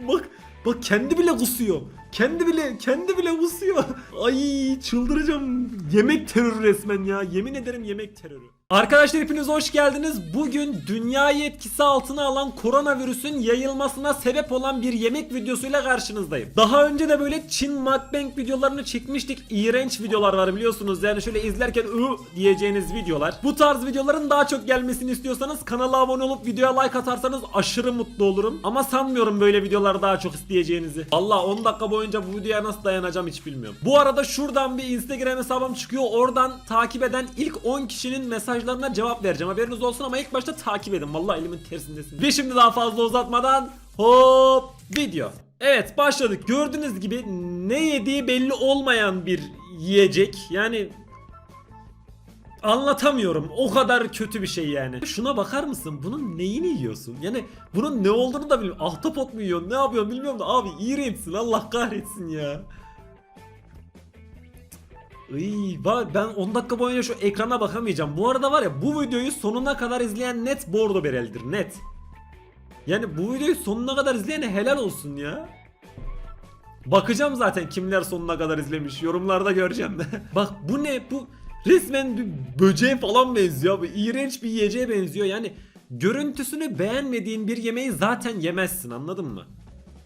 Bak bak kendi bile kusuyor. Kendi bile kendi bile kusuyor. Ay çıldıracağım. Yemek terörü resmen ya. Yemin ederim yemek terörü. Arkadaşlar hepiniz hoş geldiniz. Bugün dünyayı etkisi altına alan koronavirüsün yayılmasına sebep olan bir yemek videosuyla karşınızdayım. Daha önce de böyle Çin mukbang videolarını çekmiştik. İğrenç videolar var biliyorsunuz. Yani şöyle izlerken ı diyeceğiniz videolar. Bu tarz videoların daha çok gelmesini istiyorsanız kanala abone olup videoya like atarsanız aşırı mutlu olurum. Ama sanmıyorum böyle videolar daha çok isteyeceğinizi. Allah 10 dakika boyunca bu videoya nasıl dayanacağım hiç bilmiyorum. Bu arada şuradan bir Instagram hesabım çıkıyor. Oradan takip eden ilk 10 kişinin mesajlarına cevap vereceğim. Haberiniz olsun ama ilk başta takip edin. Vallahi elimin tersindesin. Ve şimdi daha fazla uzatmadan hop video. Evet başladık. Gördüğünüz gibi ne yediği belli olmayan bir yiyecek. Yani Anlatamıyorum. O kadar kötü bir şey yani. Şuna bakar mısın? Bunun neyini yiyorsun? Yani bunun ne olduğunu da bilmiyorum. Ahtapot mu yiyorsun? Ne yapıyorsun bilmiyorum da abi iğrençsin. Allah kahretsin ya. Iy, ben 10 dakika boyunca şu ekrana bakamayacağım. Bu arada var ya bu videoyu sonuna kadar izleyen net bordo berelidir. Net. Yani bu videoyu sonuna kadar izleyene helal olsun ya. Bakacağım zaten kimler sonuna kadar izlemiş. Yorumlarda göreceğim. Bak bu ne? Bu resmen bir böceğe falan benziyor. Bu iğrenç bir yiyeceğe benziyor. Yani görüntüsünü beğenmediğin bir yemeği zaten yemezsin anladın mı?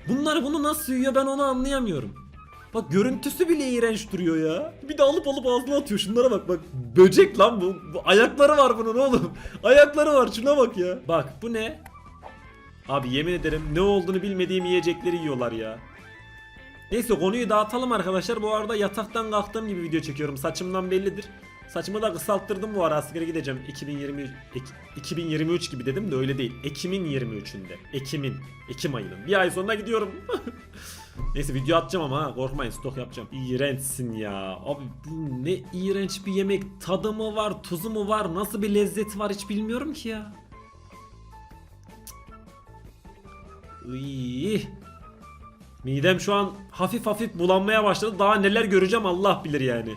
Bunlar bunu nasıl yiyor ben onu anlayamıyorum. Bak görüntüsü bile iğrenç duruyor ya. Bir de alıp alıp ağzına atıyor. Şunlara bak bak. Böcek lan bu. bu ayakları var bunun oğlum. Ayakları var şuna bak ya. Bak bu ne? Abi yemin ederim ne olduğunu bilmediğim yiyecekleri yiyorlar ya. Neyse konuyu dağıtalım arkadaşlar. Bu arada yataktan kalktığım gibi video çekiyorum. Saçımdan bellidir. Saçımı da kısalttırdım bu ara askere gideceğim. 2023 Ek- 2023 gibi dedim de öyle değil. Ekim'in 23'ünde. Ekim'in. Ekim ayının. Bir ay sonra gidiyorum. Neyse video atacağım ama korkmayın stok yapacağım. İğrençsin ya. Abi bu ne iğrenç bir yemek. Tadı mı var, tuzu mu var, nasıl bir lezzeti var hiç bilmiyorum ki ya. Iy. Midem şu an hafif hafif bulanmaya başladı. Daha neler göreceğim Allah bilir yani.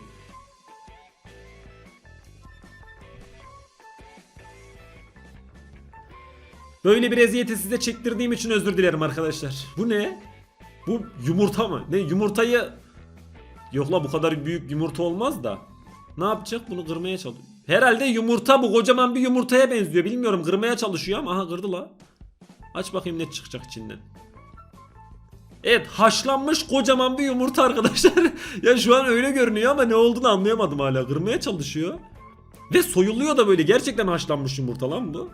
Böyle bir eziyeti size çektirdiğim için özür dilerim arkadaşlar. Bu ne? Bu yumurta mı? Ne yumurtayı... Yok la bu kadar büyük yumurta olmaz da. Ne yapacak? Bunu kırmaya çalışıyor. Herhalde yumurta bu kocaman bir yumurtaya benziyor. Bilmiyorum kırmaya çalışıyor ama aha kırdı la. Aç bakayım ne çıkacak içinden. Evet haşlanmış kocaman bir yumurta arkadaşlar. ya şu an öyle görünüyor ama ne olduğunu anlayamadım hala. Kırmaya çalışıyor. Ve soyuluyor da böyle gerçekten haşlanmış yumurta lan bu.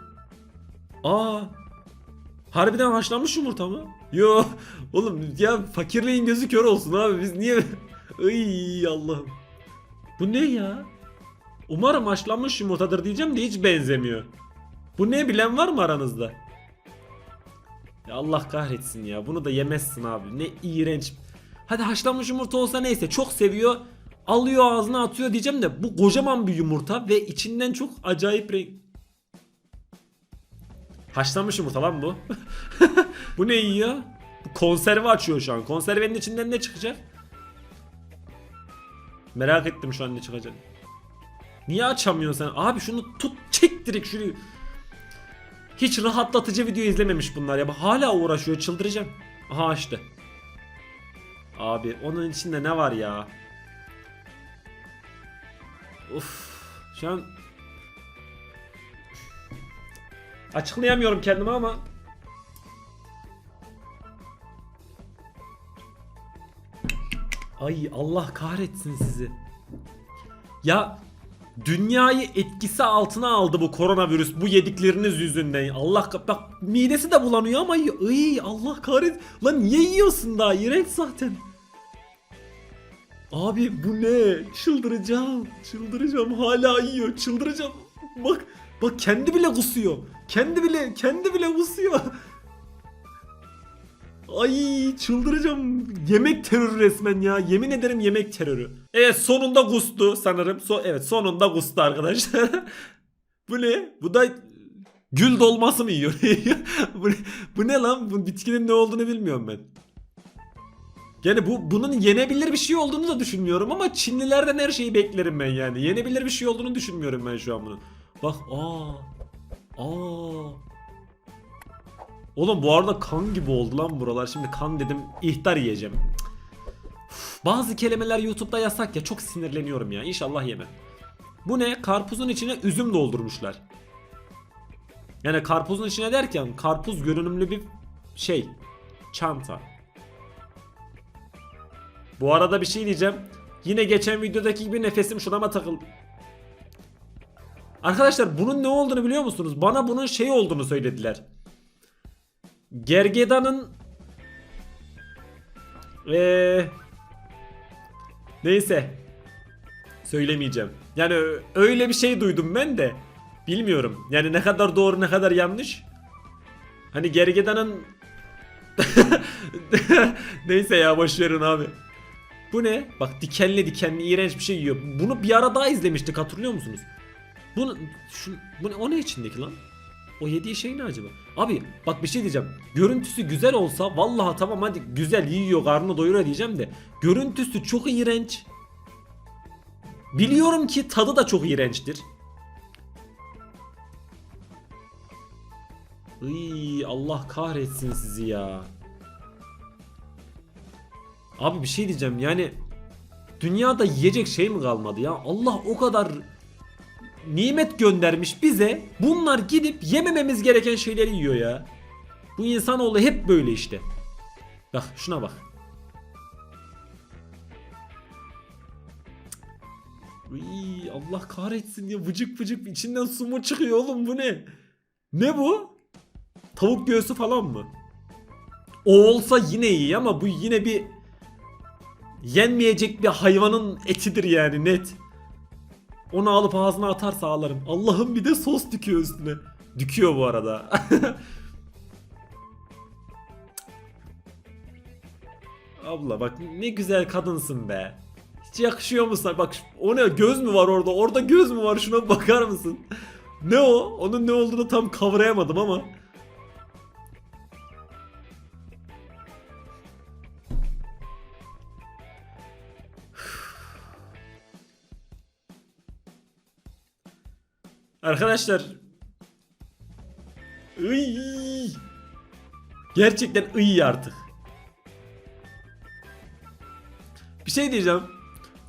Aa. Harbiden haşlanmış yumurta mı? Yo. Oğlum ya fakirliğin gözü kör olsun abi. Biz niye... Iy Allah'ım. Bu ne ya? Umarım haşlanmış yumurtadır diyeceğim de hiç benzemiyor. Bu ne bilen var mı aranızda? Ya Allah kahretsin ya. Bunu da yemezsin abi. Ne iğrenç. Hadi haşlanmış yumurta olsa neyse. Çok seviyor. Alıyor ağzına atıyor diyeceğim de bu kocaman bir yumurta ve içinden çok acayip renk. Haşlanmış yumurta lan bu. bu ne yiyor? Bu konserve açıyor şu an. Konservenin içinden ne çıkacak? Merak ettim şu an ne çıkacak. Niye açamıyorsun sen? Abi şunu tut çek direkt şunu. Hiç rahatlatıcı video izlememiş bunlar ya. Hala uğraşıyor çıldıracağım. Aha açtı. Abi onun içinde ne var ya? Uf. Şu an açıklayamıyorum kendimi ama Ay Allah kahretsin sizi. Ya dünyayı etkisi altına aldı bu koronavirüs bu yedikleriniz yüzünden. Allah bak midesi de bulanıyor ama ay Allah kahret. Lan niye yiyorsun daha iğrenç zaten. Abi bu ne? Çıldıracağım. Çıldıracağım. Hala yiyor. Çıldıracağım. Bak bak kendi bile kusuyor. Kendi bile kendi bile kusuyor. Ay çıldıracağım. Yemek terörü resmen ya. Yemin ederim yemek terörü. Evet sonunda kustu sanırım. So evet sonunda kustu arkadaşlar. bu ne? Bu da gül dolması mı yiyor? bu, ne, bu ne lan? Bu bitkinin ne olduğunu bilmiyorum ben. Yani bu bunun yenebilir bir şey olduğunu da düşünmüyorum ama Çinlilerden her şeyi beklerim ben yani. Yenebilir bir şey olduğunu düşünmüyorum ben şu an bunun. Bak aa. Aa. Oğlum bu arada kan gibi oldu lan buralar. Şimdi kan dedim ihtar yiyeceğim. Uf, Bazı kelimeler YouTube'da yasak ya çok sinirleniyorum ya. İnşallah yemem. Bu ne? Karpuzun içine üzüm doldurmuşlar. Yani karpuzun içine derken karpuz görünümlü bir şey. Çanta. Bu arada bir şey diyeceğim. Yine geçen videodaki gibi nefesim şurama takıldı. Arkadaşlar bunun ne olduğunu biliyor musunuz? Bana bunun şey olduğunu söylediler. Gergedan'ın Eee Neyse. Söylemeyeceğim. Yani öyle bir şey duydum ben de. Bilmiyorum. Yani ne kadar doğru ne kadar yanlış. Hani Gergedan'ın Neyse ya boş verin abi. Bu ne? Bak dikenli dikenli iğrenç bir şey yiyor. Bunu bir ara daha izlemiştik hatırlıyor musunuz? Bunu şu bu ne, o ne içindeki lan? O yediği şey ne acaba? Abi bak bir şey diyeceğim. Görüntüsü güzel olsa vallahi tamam hadi güzel yiyor karnını doyuruyor diyeceğim de. Görüntüsü çok iğrenç. Biliyorum ki tadı da çok iğrençtir. Iy, Allah kahretsin sizi ya. Abi bir şey diyeceğim yani dünyada yiyecek şey mi kalmadı ya? Allah o kadar nimet göndermiş bize. Bunlar gidip yemememiz gereken şeyleri yiyor ya. Bu insanoğlu hep böyle işte. Bak şuna bak. Iy, Allah kahretsin ya vıcık vıcık içinden su mu çıkıyor oğlum bu ne? Ne bu? Tavuk göğsü falan mı? O olsa yine iyi ama bu yine bir yenmeyecek bir hayvanın etidir yani net. Onu alıp ağzına atarsa ağlarım. Allah'ım bir de sos döküyor üstüne. Düküyor bu arada. Abla bak ne güzel kadınsın be. Hiç yakışıyor mu sana? Bak o ne göz mü var orada? Orada göz mü var? Şuna bakar mısın? Ne o? Onun ne olduğunu tam kavrayamadım ama. Arkadaşlar. Iy. Gerçekten iyi artık. Bir şey diyeceğim.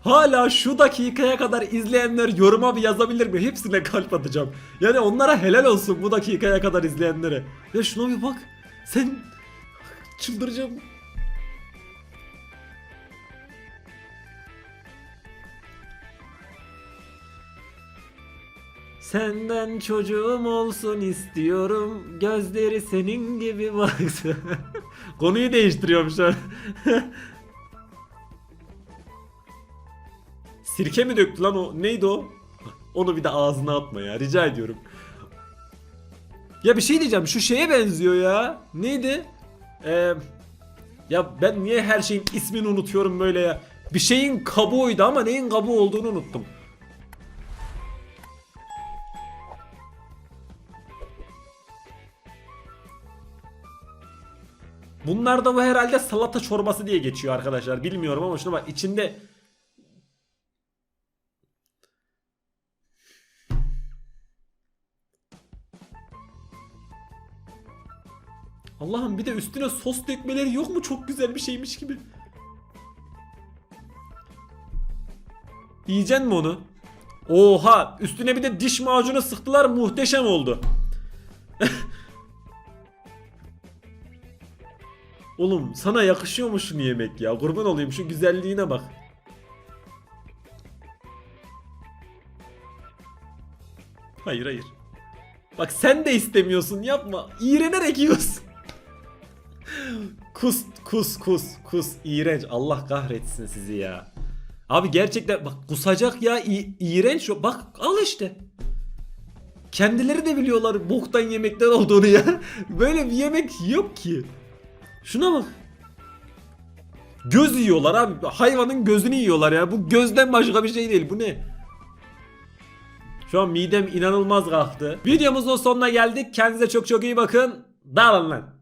Hala şu dakikaya kadar izleyenler yoruma bir yazabilir mi? Hepsine kalp atacağım. Yani onlara helal olsun bu dakikaya kadar izleyenlere. Ya şuna bir bak. Sen çıldıracağım. Senden çocuğum olsun istiyorum. Gözleri senin gibi baksın. Konuyu değiştiriyorum şu an. Sirke mi döktü lan o? Neydi o? Onu bir de ağzına atma ya. Rica ediyorum. Ya bir şey diyeceğim. Şu şeye benziyor ya. Neydi? Ee, ya ben niye her şeyin ismini unutuyorum böyle ya? Bir şeyin kabuğuydu ama neyin kabuğu olduğunu unuttum. Bunlar da bu herhalde salata çorbası diye geçiyor arkadaşlar. Bilmiyorum ama şuna bak içinde Allah'ım bir de üstüne sos dökmeleri yok mu? Çok güzel bir şeymiş gibi. Yiyeceksin mi onu? Oha! Üstüne bir de diş macunu sıktılar muhteşem oldu. Oğlum sana yakışıyor mu şunu yemek ya? Kurban olayım şu güzelliğine bak. Hayır hayır. Bak sen de istemiyorsun yapma. İğrenerek yiyorsun. kus kus kus kus iğrenç. Allah kahretsin sizi ya. Abi gerçekten bak kusacak ya İ- iğrenç. Bak al işte. Kendileri de biliyorlar boktan yemekler olduğunu ya. Böyle bir yemek yok ki. Şuna bak. Göz yiyorlar abi. Hayvanın gözünü yiyorlar ya. Bu gözden başka bir şey değil. Bu ne? Şu an midem inanılmaz kalktı. Videomuzun sonuna geldik. Kendinize çok çok iyi bakın. Dağılın lan.